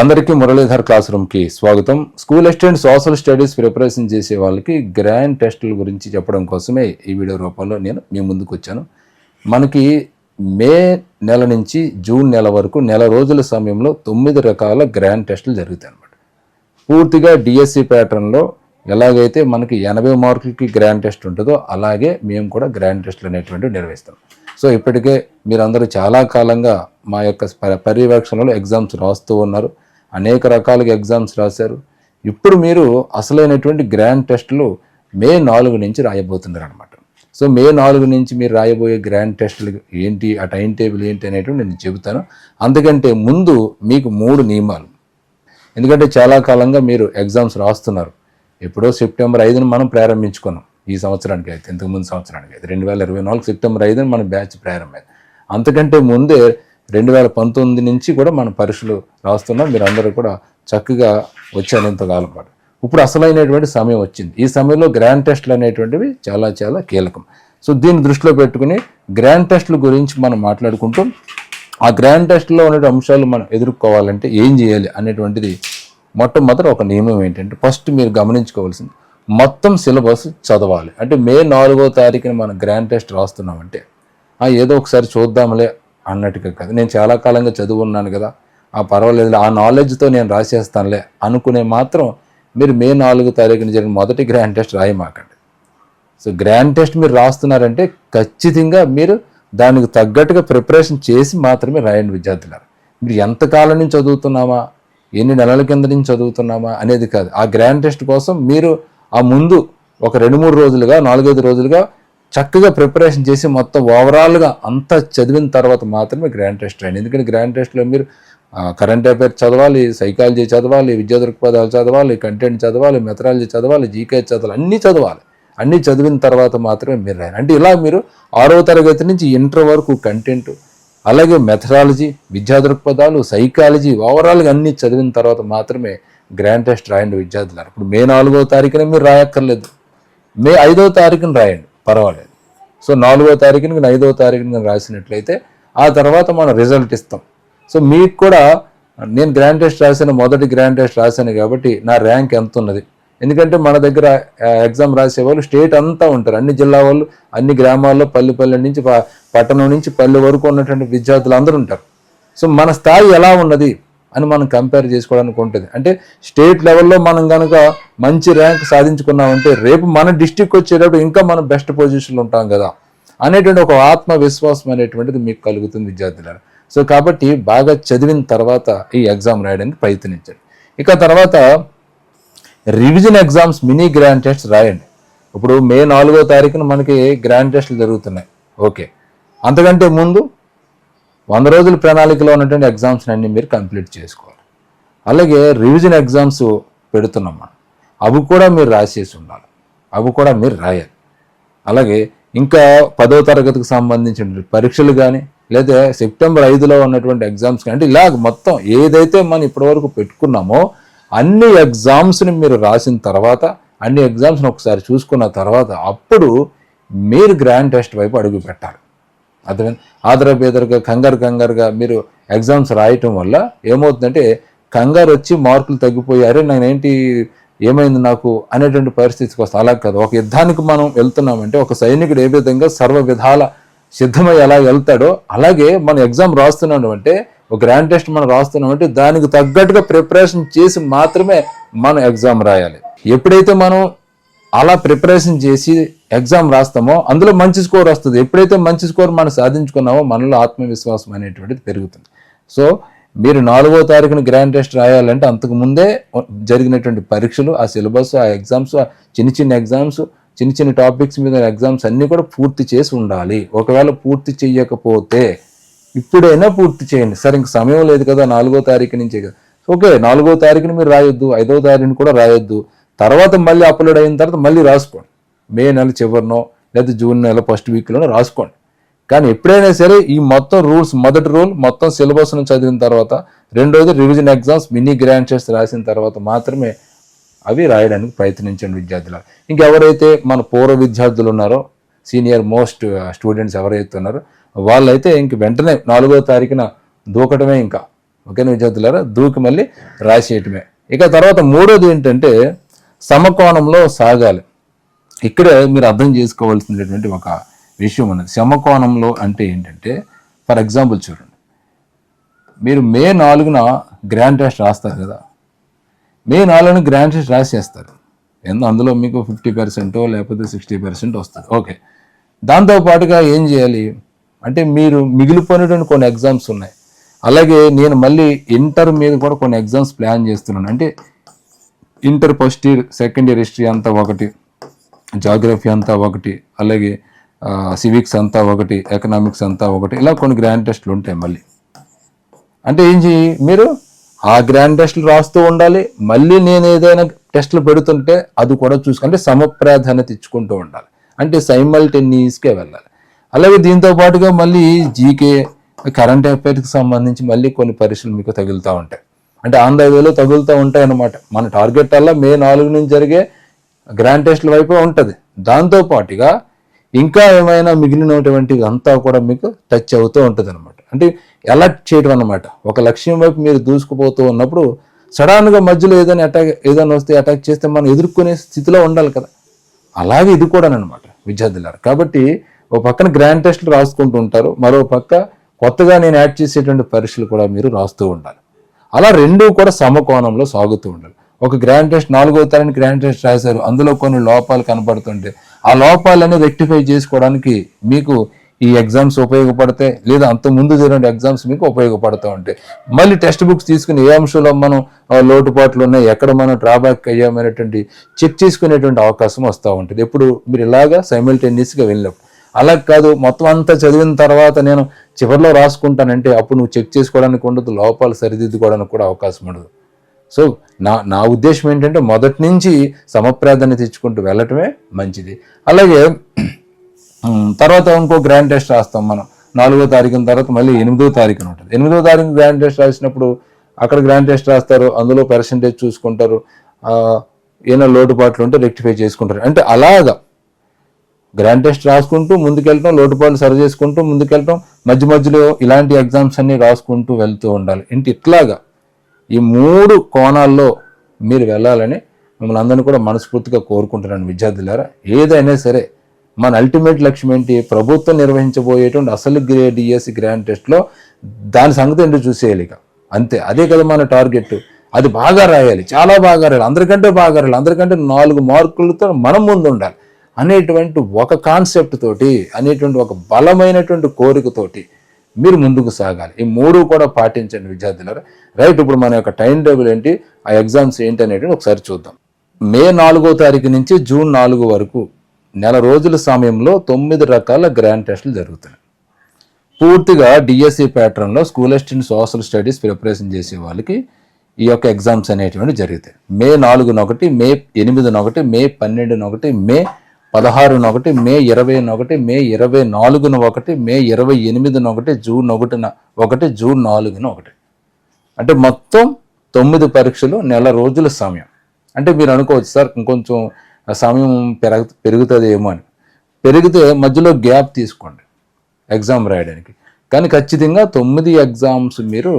అందరికీ మురళీధర్ క్లాస్ రూమ్కి స్వాగతం. School assistant social studies preparation చేసే వాళ్ళకి గ్రాండ్ టెస్టుల గురించి చెప్పడం కోసమే ఈ వీడియో రూపంలో నేను మీ ముందుకు వచ్చాను. మనకి మే నెల నుంచి జూన్ నెల వరకు నెల రోజుల సమయంలో తొమ్మిది రకాల గ్రాండ్ టెస్టులు జరుగుతాయి అనమాట పూర్తిగా డిఎస్సి ప్యాటర్న్లో ఎలాగైతే మనకి ఎనభై మార్కులకి గ్రాండ్ టెస్ట్ ఉంటుందో అలాగే మేము కూడా గ్రాండ్ టెస్ట్లు అనేటువంటివి నిర్వహిస్తాం. సో ఇప్పటికే మీరందరూ చాలా కాలంగా మా యొక్క పర్యవేక్షణలో ఎగ్జామ్స్ రాస్తూ ఉన్నారు. అనేక రకాలుగా ఎగ్జామ్స్ రాశారు. ఇప్పుడు మీరు అసలైనటువంటి గ్రాండ్ టెస్టులు మే నాలుగు నుంచి రాయబోతున్నారు అనమాట సో మే నాలుగు నుంచి మీరు రాయబోయే గ్రాండ్ టెస్టులు ఏంటి ఆ టైం టేబుల్ ఏంటి అనేటువంటి నేను చెబుతాను. అందుకంటే ముందు మీకు మూడు నియమాలు. ఎందుకంటే చాలా కాలంగా మీరు ఎగ్జామ్స్ రాస్తున్నారు. ఎప్పుడో సెప్టెంబర్ ఐదున మనం ప్రారంభించుకున్నాం. ఈ సంవత్సరానికి అయితే ఇంతకుముందు సంవత్సరానికి అయితే. రెండు వేల ఇరవై నాలుగు సెప్టెంబర్ ఐదున మన బ్యాచ్ ప్రారంభమైంది. అంతకంటే ముందే రెండు వేల పంతొమ్మిది నుంచి కూడా మన పరీక్షలు రాస్తున్నాం. మీరు అందరూ కూడా చక్కగా వచ్చారు ఇంతకాలం పాటు. ఇప్పుడు అసలైనటువంటి సమయం వచ్చింది. ఈ సమయంలో గ్రాండ్ టెస్ట్లు అనేటువంటివి చాలా చాలా కీలకం. సో దీన్ని దృష్టిలో పెట్టుకుని గ్రాండ్ టెస్ట్ల గురించి మనం మాట్లాడుకుంటూ. ఆ గ్రాండ్ టెస్ట్లో ఉండే అంశాలు మనం ఎదుర్కోవాలంటే ఏం చేయాలి అనేటువంటిది మొట్టమొదటి ఒక నియమం ఏంటంటే ఫస్ట్ మీరు గమనించుకోవాల్సింది మొత్తం సిలబస్ చదవాలి. అంటే మే నాలుగో తారీఖున మనం గ్రాండ్ టెస్ట్ రాస్తున్నామంటే ఏదో ఒకసారి చూద్దాంలే అన్నట్టుగా కాదు. నేను చాలా కాలంగా చదువున్నాను కదా. ఆ పర్వాలేదు ఆ నాలెడ్జ్తో నేను రాసేస్తానులే అనుకునే మాత్రం మీరు మే నాలుగో తారీఖున జరిగిన మొదటి గ్రాండ్ టెస్ట్ రాయమాకండి. సో గ్రాండ్ టెస్ట్ మీరు రాస్తున్నారంటే ఖచ్చితంగా మీరు దానికి తగ్గట్టుగా ప్రిపరేషన్ చేసి మాత్రమే రాయండి విద్యార్థులారు. మీరు ఎంతకాలం నుంచి చదువుతున్నామా? ఎన్ని నెలల కింద నుంచి చదువుతున్నామా? అనేది కాదు. ఆ గ్రాండ్ టెస్ట్ కోసం మీరు ఆ ముందు ఒక రెండు మూడు రోజులుగా నాలుగైదు రోజులుగా చక్కగా ప్రిపరేషన్ చేసి మొత్తం ఓవరాల్గా అంతా చదివిన తర్వాత మాత్రమే గ్రాండ్ టెస్ట్ రాయండి. ఎందుకంటే గ్రాండ్ టెస్ట్లో మీరు కరెంట్ అఫైర్ చదవాలి సైకాలజీ చదవాలి విద్యా దృక్పథాలు చదవాలి కంటెంట్ చదవాలి మెథడాలజీ చదవాలి జీకే చదవాలి అన్నీ చదవాలి. అన్నీ చదివిన తర్వాత మాత్రమే మీరు రాయండి. అంటే ఇలా మీరు ఆరో తరగతి నుంచి ఇంటర్ వరకు కంటెంట్ అలాగే మెథడాలజీ విద్యా దృక్పథాలు సైకాలజీ ఓవరాల్గా అన్నీ చదివిన తర్వాత మాత్రమే గ్రాండ్ టెస్ట్ రాయండి విద్యార్థులు ఇప్పుడు మే నాలుగో తారీఖున మీరు రాయక్కర్లేదు. మే ఐదో తారీఖున రాయండి. పర్వాలేదు. సో నాలుగో తారీఖున కానీ ఐదో తారీఖున రాసినట్లయితే ఆ తర్వాత మనం రిజల్ట్ ఇస్తాం. సో మీకు కూడా నేను గ్రాండ్ టెస్ట్ రాశాను మొదటి గ్రాండ్ టెస్ట్ రాశాను కాబట్టి నా ర్యాంక్ ఎంత ఉన్నది? ఎందుకంటే మన దగ్గర ఎగ్జామ్ రాసేవాళ్ళు స్టేట్ అంతా ఉంటారు. అన్ని జిల్లా వాళ్ళు అన్ని గ్రామాల్లో పల్లె పల్లె నుంచి పట్టణం నుంచి పల్లె వరకు ఉన్నటువంటి విద్యార్థులు అందరూ ఉంటారు. సో మన స్థాయి ఎలా ఉన్నది? అని మనం కంపేర్ చేసుకోవడానికి ఉంటుంది. అంటే స్టేట్ లెవెల్లో మనం కనుక మంచి ర్యాంక్ సాధించుకున్నామంటే రేపు మన డిస్టిక్ వచ్చేటప్పుడు ఇంకా మనం బెస్ట్ పొజిషన్లో ఉంటాం కదా అనేటువంటి ఒక ఆత్మవిశ్వాసం అనేటువంటిది మీకు కలుగుతుంది విద్యార్థులారా. సో కాబట్టి బాగా చదివిన తర్వాత ఈ ఎగ్జామ్ రాయడానికి ప్రయత్నించండి. ఇక తర్వాత revision exams mini grand test రాయండి. ఇప్పుడు మే నాలుగో తారీఖున మనకి గ్రాండ్ టెస్ట్లు జరుగుతున్నాయి. ఓకే. అంతకంటే ముందు వంద రోజుల ప్రణాళికలో ఉన్నటువంటి ఎగ్జామ్స్ అన్ని మీరు కంప్లీట్ చేసుకోవాలి. అలాగే రివిజన్ ఎగ్జామ్స్ పెడుతున్నాం మనం. అవి కూడా మీరు రాసేసి ఉండాలి. అవి కూడా మీరు రాయాలి. అలాగే ఇంకా పదో తరగతికి సంబంధించిన పరీక్షలు కానీ లేదా సెప్టెంబర్ ఐదులో ఉన్నటువంటి ఎగ్జామ్స్ కానీ అంటే ఇలా మొత్తం ఏదైతే మనం ఇప్పటివరకు పెట్టుకున్నామో అన్ని ఎగ్జామ్స్ని మీరు రాసిన తర్వాత అన్ని ఎగ్జామ్స్ని ఒకసారి చూసుకున్న తర్వాత అప్పుడు మీరు గ్రాండ్ టెస్ట్ వైపు అడుగు పెట్టాలి. అర్థమైంది? ఆదర బేదరగా కంగారు కంగారుగా మీరు ఎగ్జామ్స్ రాయటం వల్ల ఏమవుతుందంటే కంగారు వచ్చి మార్కులు తగ్గిపోయి అరే నేనేంటి ఏమైంది నాకు అనేటువంటి పరిస్థితికి వస్తే. అలా కాదు. ఒక యుద్ధానికి మనం వెళ్తున్నామంటే ఒక సైనికుడు ఏ విధంగా సర్వ విధాల సిద్ధమై ఎలా వెళ్తాడో అలాగే మనం ఎగ్జామ్ రాస్తున్నాడు అంటే ఒక గ్రాండ్ టెస్ట్ మనం రాస్తున్నామంటే దానికి తగ్గట్టుగా ప్రిపరేషన్ చేసి మాత్రమే మనం ఎగ్జామ్ రాయాలి. ఎప్పుడైతే మనం అలా ప్రిపరేషన్ చేసి ఎగ్జామ్ రాస్తామో అందులో మంచి స్కోర్ వస్తుంది. ఎప్పుడైతే మంచి స్కోర్ మనం సాధించుకున్నామో మనలో ఆత్మవిశ్వాసం అనేటువంటిది పెరుగుతుంది. సో మీరు నాలుగో తారీఖున గ్రాండ్ టెస్ట్ రాయాలంటే అంతకు ముందే జరిగినటువంటి పరీక్షలు ఆ సిలబస్ ఆ ఎగ్జామ్స్ ఆ చిన్న చిన్న ఎగ్జామ్స్ చిన్న చిన్న టాపిక్స్ మీద ఎగ్జామ్స్ అన్నీ కూడా పూర్తి చేసి ఉండాలి. ఒకవేళ పూర్తి చేయకపోతే ఇప్పుడైనా పూర్తి చేయండి. సరే ఇంక సమయం లేదు కదా నాలుగో తారీఖు నుంచే కదా. ఓకే నాలుగో తారీఖున మీరు రాయొద్దు ఐదో తారీఖున కూడా రాయొద్దు. తర్వాత మళ్ళీ అప్లోడ్ అయిన తర్వాత మళ్ళీ రాసుకోండి. మే నెల చివరినో లేదా జూన్ నెల ఫస్ట్ వీక్లోనో రాసుకోండి. కానీ ఎప్పుడైనా సరే ఈ మొత్తం రూల్స్ మొదటి రూల్ మొత్తం సిలబస్ను చదివిన తర్వాత రెండోది revision exams mini grand test రాసిన తర్వాత మాత్రమే అవి రాయడానికి ప్రయత్నించండి విద్యార్థులు ఇంకెవరైతే మన పూర్వ విద్యార్థులు ఉన్నారో సీనియర్ మోస్ట్ స్టూడెంట్స్ ఎవరైతే ఉన్నారో వాళ్ళైతే ఇంక వెంటనే నాలుగో తారీఖున దూకటమే ఇంకా. ఓకేనా విద్యార్థులారా? దూకి మళ్ళీ రాసేయటమే. ఇక తర్వాత మూడోది ఏంటంటే సమకోణంలో సాగాలి. ఇక్కడ మీరు అర్థం చేసుకోవాల్సినటువంటి ఒక విషయం ఉన్నది. శమకోణంలో అంటే ఏంటంటే ఫర్ ఎగ్జాంపుల్ చూడండి. మీరు మే నాలుగున గ్రాండ్ టెస్ట్ రాస్తారు కదా. మే నాలుగున గ్రాండ్ టెస్ట్ రాసేస్తారు. ఎందు అందులో మీకు ఫిఫ్టీ పర్సెంటో లేకపోతే సిక్స్టీ పర్సెంట్ వస్తుంది. ఓకే. దాంతో పాటుగా ఏం చేయాలి? అంటే మీరు మిగిలిపోయినటువంటి కొన్ని ఎగ్జామ్స్ ఉన్నాయి. అలాగే నేను మళ్ళీ ఇంటర్ మీద కూడా కొన్ని ఎగ్జామ్స్ ప్లాన్ చేస్తున్నాను. అంటే inter first year second year history అంతా ఒకటి. జాగ్రఫీ అంతా ఒకటి అలాగే సివిక్స్ అంతా ఒకటి ఎకనామిక్స్ అంతా ఒకటి ఇలా కొన్ని గ్రాండ్ టెస్ట్లు ఉంటాయి మళ్ళీ. అంటే ఏం చేయి మీరు? ఆ గ్రాండ్ టెస్ట్లు రాస్తూ ఉండాలి మళ్ళీ నేను ఏదైనా టెస్ట్లు పెడుతుంటే అది కూడా చూసుకుంటే సమప్రాధాన్యత ఇచ్చుకుంటూ ఉండాలి. అంటే సైమల్టెన్యూస్కే వెళ్ళాలి. అలాగే దీంతో పాటుగా మళ్ళీ జీకే కరెంట్ అఫైర్స్కి సంబంధించి మళ్ళీ కొన్ని పరీక్షలు మీకు తగులుతూ ఉంటాయి. అంటే ఆన్ వేలో తగులుతూ ఉంటాయి అన్నమాట మన టార్గెట్ అలా మే నాలుగు నుంచి జరిగే గ్రాండ్ టెస్ట్ల వైపు ఉంటుంది. దాంతో పాటుగా ఇంకా ఏమైనా మిగిలినటువంటి అంతా కూడా మీకు టచ్ అవుతూ ఉంటుంది అనమాట అంటే అలర్ట్ చేయడం అనమాట ఒక లక్ష్యం వైపు మీరు దూసుకుపోతూ ఉన్నప్పుడు సడన్గా మధ్యలో ఏదైనా అటాక్ ఏదైనా వస్తే అటాక్ చేస్తే మనం ఎదుర్కొనే స్థితిలో ఉండాలి కదా. అలాగే ఇది కూడా అనమాట విద్యార్థులారు. కాబట్టి ఒక పక్కన గ్రాండ్ టెస్ట్లు రాసుకుంటూ ఉంటారు. మరో పక్క కొత్తగా నేను యాడ్ చేసేటువంటి పరీక్షలు కూడా మీరు రాస్తూ ఉండాలి. అలా రెండూ కూడా సమకోణంలో సాగుతూ ఉండాలి. ఒక గ్రాండ్ టెస్ట్ నాలుగో తరగతి గ్రాండ్ టెస్ట్ రాశారు. అందులో కొన్ని లోపాలు కనపడుతుంటే ఆ లోపాలన్నీ రెక్టిఫై చేసుకోవడానికి మీకు ఈ ఎగ్జామ్స్ ఉపయోగపడతాయి లేదా అంత ముందు జరిగిన ఎగ్జామ్స్ మీకు ఉపయోగపడుతూ ఉంటాయి. మళ్ళీ టెక్స్ట్ బుక్స్ తీసుకుని ఏ అంశంలో మనం లోటుపాట్లు ఉన్నాయి ఎక్కడ మనం డ్రాబ్యాక్ అయ్యామనేటువంటి చెక్ చేసుకునేటువంటి అవకాశం వస్తూ ఉంటుంది. ఎప్పుడు మీరు ఇలాగా సైమిల్టేనియస్గా వెళ్ళినప్పుడు. అలా కాదు మొత్తం అంతా చదివిన తర్వాత నేను చివరిలో రాసుకుంటానంటే అప్పుడు నువ్వు చెక్ చేసుకోవడానికి ఉండదు లోపాలు సరిదిద్దుకోవడానికి కూడా అవకాశం ఉండదు. సో నా నా ఉద్దేశం ఏంటంటే మొదటి నుంచి సమప్రాధాన్యత తెచ్చుకుంటూ వెళ్ళటమే మంచిది. అలాగే తర్వాత ఇంకో గ్రాండ్ టెస్ట్ రాస్తాం మనం. నాలుగో తారీఖున తర్వాత మళ్ళీ ఎనిమిదో తారీఖున ఉంటుంది. ఎనిమిదో తారీఖు గ్రాండ్ టెస్ట్ రాసినప్పుడు అక్కడ గ్రాండ్ టెస్ట్ రాస్తారు అందులో పర్సంటేజ్ చూసుకుంటారు ఏమైనా లోటుపాట్లు ఉంటే రెక్టిఫై చేసుకుంటారు. అంటే అలాగా. గ్రాండ్ టెస్ట్ రాసుకుంటూ ముందుకెళ్ళటం లోటుపాట్లు సరి చేసుకుంటూ ముందుకెళ్ళటం మధ్య మధ్యలో ఇలాంటి ఎగ్జామ్స్ అన్ని రాసుకుంటూ వెళ్తూ ఉండాలి. ఇంటి ఇట్లాగా. ఈ మూడు కోణాల్లో మీరు వెళ్ళాలని మిమ్మల్ని అందరినీ కూడా మనస్ఫూర్తిగా కోరుకుంటున్నాను విద్యార్థులారా. ఏదైనా సరే మన అల్టిమేట్ లక్ష్యం ఏంటి? ప్రభుత్వం నిర్వహించబోయేటువంటి అసలు గ్రేడ్ డిఎస్సి గ్రాండ్ టెస్ట్లో దాని సంగతి ఏంటో చూసేయాలి ఇక. అంతే. అదే కదా మన టార్గెట్ అది బాగా రాయాలి. చాలా బాగా రాయాలి. అందరికంటే బాగా రాయాలి. అందరికంటే నాలుగు మార్కులతో మనం ముందు ఉండాలి అనేటువంటి ఒక కాన్సెప్ట్ తోటి అనేటువంటి ఒక బలమైనటువంటి కోరికతోటి మీరు ముందుకు సాగాలి. ఈ మూడు కూడా పాటించండి విద్యార్థులారా రైట్ ఇప్పుడు మన యొక్క టైం టేబుల్ ఏంటి? ఆ ఎగ్జామ్స్ ఏంటి అనేటివి ఒకసారి చూద్దాం. మే నాలుగో తారీఖు నుంచి జూన్ నాలుగు వరకు నెల రోజుల సమయంలో తొమ్మిది రకాల గ్రాండ్ టెస్టులు జరుగుతున్నాయి. పూర్తిగా డిఎస్సి ప్యాటర్న్లో school assistant social studies preparation చేసే వాళ్ళకి ఈ యొక్క ఎగ్జామ్స్ అనేటువంటి జరుగుతాయి. మే నాలుగున ఒకటి మే ఎనిమిదిన ఒకటి మే పన్నెండున ఒకటి మే పదహారున ఒకటి మే ఇరవైన ఒకటి మే ఇరవై నాలుగున ఒకటి మే ఇరవై ఎనిమిదిన ఒకటి జూన్ ఒకటిన ఒకటి జూన్ నాలుగున ఒకటి అంటే మొత్తం తొమ్మిది పరీక్షలు నెల రోజుల సమయం. అంటే మీరు అనుకోవచ్చు సార్ ఇంకొంచెం సమయం పెరగ పెరుగుతుంది ఏమో అని. పెరిగితే మధ్యలో గ్యాప్ తీసుకోండి ఎగ్జామ్ రాయడానికి. కానీ ఖచ్చితంగా తొమ్మిది ఎగ్జామ్స్ మీరు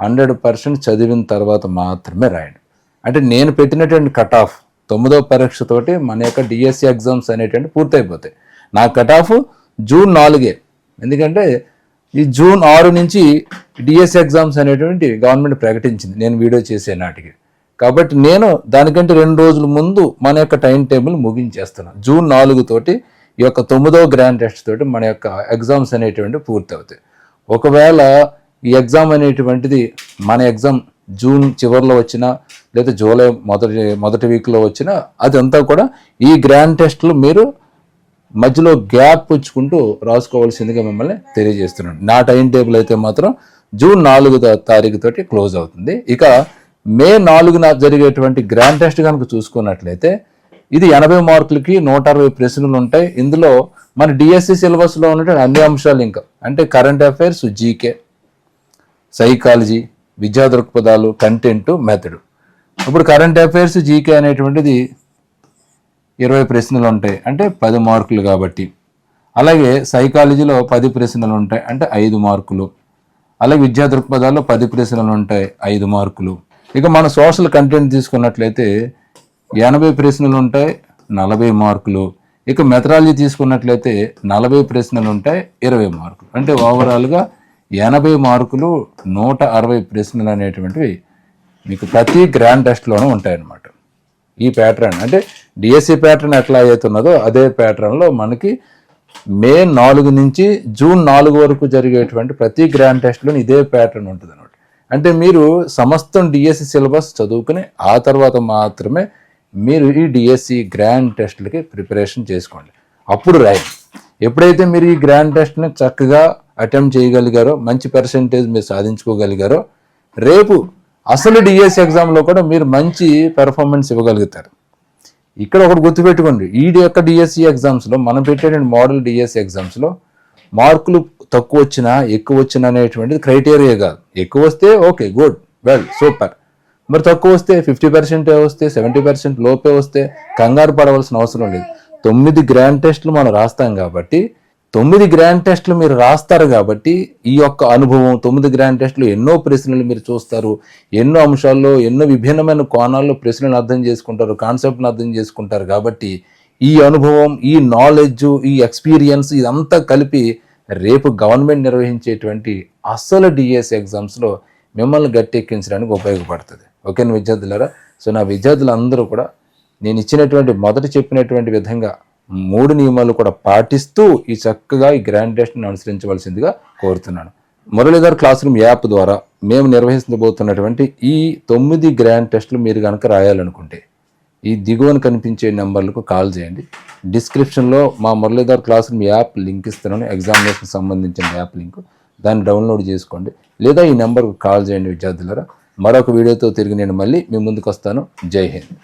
హండ్రెడ్ పర్సెంట్ చదివిన తర్వాత మాత్రమే రాయండి. అంటే నేను పెట్టినటువంటి కట్ ఆఫ్ తొమ్మిదో పరీక్షతోటి మన యొక్క డిఎస్సి ఎగ్జామ్స్ అనేటువంటి పూర్తయిపోతాయి. నా కట్ ఆఫ్ జూన్ నాలుగే. ఎందుకంటే ఈ జూన్ ఆరు నుంచి డిఎస్సి ఎగ్జామ్స్ అనేటువంటి గవర్నమెంట్ ప్రకటించింది. నేను వీడియో చేసే నాటికి. కాబట్టి నేను దానికంటే రెండు రోజుల ముందు మన యొక్క టైం టేబుల్ ముగించేస్తున్నాను జూన్ నాలుగు తోటి ఈ యొక్క తొమ్మిదో గ్రాండ్ టెస్ట్ తోటి మన యొక్క ఎగ్జామ్స్ అనేటువంటి పూర్తవుతాయి. ఒకవేళ ఈ ఎగ్జామ్ అనేటువంటిది మన ఎగ్జామ్ జూన్ చివరిలో వచ్చినా లేదా జూలై మొదటి మొదటి వీక్లో వచ్చినా అదంతా కూడా ఈ గ్రాండ్ టెస్ట్లు మీరు మధ్యలో గ్యాప్ పుచ్చుకుంటూ రాసుకోవాల్సిందిగా మిమ్మల్ని తెలియజేస్తున్నాను. నా టైం టేబుల్ అయితే మాత్రం జూన్ నాలుగు తా- తారీఖు తోటి క్లోజ్ అవుతుంది. ఇక మే నాలుగున జరిగేటువంటి గ్రాండ్ టెస్ట్ కనుక చూసుకున్నట్లయితే ఇది ఎనభై మార్కులకి నూట అరవై ప్రశ్నలు ఉంటాయి. ఇందులో మన డిఎస్సి సిలబస్లో ఉన్నటువంటి అన్ని అంశాలు ఇంకా అంటే కరెంట్ అఫైర్స్ జీకే సైకాలజీ విద్యా దృక్పథాలు కంటెంట్ మెథడ్ ఇప్పుడు కరెంట్ అఫైర్స్ జీకే అనేటువంటిది ఇరవై ప్రశ్నలు ఉంటాయి అంటే పది మార్కులు కాబట్టి. అలాగే సైకాలజీలో పది ప్రశ్నలు ఉంటాయి అంటే ఐదు మార్కులు. అలాగే విద్యా దృక్పథాల్లో పది ప్రశ్నలు ఉంటాయి ఐదు మార్కులు. ఇక మన సోషల్ కంటెంట్ తీసుకున్నట్లయితే ఎనభై ప్రశ్నలు ఉంటాయి నలభై మార్కులు. ఇక మెథడాలజీ తీసుకున్నట్లయితే నలభై ప్రశ్నలు ఉంటాయి ఇరవై మార్కులు. అంటే ఓవరాల్గా ఎనభై మార్కులు నూట అరవై ప్రశ్నలు అనేటువంటివి మీకు ప్రతి గ్రాండ్ టెస్ట్లోనూ ఉంటాయన్నమాట. ఈ ప్యాటర్న్ అంటే డిఎస్సి ప్యాటర్న్ ఎట్లా అవుతున్నదో అదే ప్యాటర్న్లో మనకి మే నాలుగు నుంచి జూన్ నాలుగు వరకు జరిగేటువంటి ప్రతి గ్రాండ్ టెస్ట్లోని ఇదే ప్యాటర్న్ ఉంటుంది అనమాట అంటే మీరు సమస్తం డిఎస్సి సిలబస్ చదువుకుని ఆ తర్వాత మాత్రమే మీరు ఈ డిఎస్సి గ్రాండ్ టెస్ట్లకి ప్రిపరేషన్ చేసుకోండి. అప్పుడు రాయండి. ఎప్పుడైతే మీరు ఈ గ్రాండ్ టెస్ట్ని చక్కగా అటెంప్ట్ చేయగలిగారో మంచి పర్సంటేజ్ మీరు సాధించుకోగలిగారో రేపు అసలు డిఎస్సి ఎగ్జామ్లో కూడా మీరు మంచి పెర్ఫార్మెన్స్ ఇవ్వగలుగుతారు. ఇక్కడ ఒకటి గుర్తుపెట్టుకోండి ఈ యొక్క డిఎస్సి ఎగ్జామ్స్లో మనం పెట్టే మోడల్ డిఎస్సి ఎగ్జామ్స్లో మార్కులు తక్కువ వచ్చినా ఎక్కువ వచ్చినా అనేటువంటిది క్రైటీరియా కాదు. ఎక్కువ వస్తే ఓకే గుడ్ వెల్ సూపర్ మరి తక్కువ వస్తే ఫిఫ్టీ పర్సెంటే వస్తే సెవెంటీ పర్సెంట్ లోపే వస్తే కంగారు పడవలసిన అవసరం లేదు. తొమ్మిది గ్రాండ్ టెస్ట్లు మనం రాస్తాం కాబట్టి తొమ్మిది గ్రాండ్ టెస్ట్లు మీరు రాస్తారు కాబట్టి ఈ యొక్క అనుభవం తొమ్మిది గ్రాండ్ టెస్ట్లు ఎన్నో ప్రశ్నలు మీరు చూస్తారు ఎన్నో అంశాల్లో ఎన్నో విభిన్నమైన కోణాల్లో ప్రశ్నలు అర్థం చేసుకుంటారు కాన్సెప్ట్ని అర్థం చేసుకుంటారు కాబట్టి ఈ అనుభవం ఈ నాలెడ్జ్ ఈ ఎక్స్పీరియన్స్ ఇదంతా కలిపి రేపు గవర్నమెంట్ నిర్వహించేటువంటి అసలు డిఎస్ ఎగ్జామ్స్లో మిమ్మల్ని గట్టెక్కించడానికి ఉపయోగపడుతుంది. ఓకేనా విద్యార్థులారా? సో నా విద్యార్థులందరూ కూడా నేను ఇచ్చినటువంటి మొదట చెప్పినటువంటి విధంగా మూడు నియమాలు కూడా పాటిస్తూ ఈ చక్కగా ఈ గ్రాండ్ అనుసరించవలసిందిగా కోరుతున్నాను. మురళీధర్ క్లాస్ రూమ్ యాప్ ద్వారా మేము నిర్వహించబోతున్నటువంటి ఈ తొమ్మిది గ్రాండ్ టెస్టులు మీరు కనుక రాయాలనుకుంటే ఈ దిగువన కనిపించే నెంబర్లకు కాల్ చేయండి. డిస్క్రిప్షన్లో మా Muralidhar class room app link ఇస్తున్నాను. ఎగ్జామినేషన్ సంబంధించిన యాప్ లింక్. దాన్ని డౌన్లోడ్ చేసుకోండి. లేదా ఈ నెంబర్కు కాల్ చేయండి విద్యార్థులారా. మరొక వీడియోతో తిరిగి నేను మళ్ళీ మీ ముందుకు వస్తాను. జై హింద్.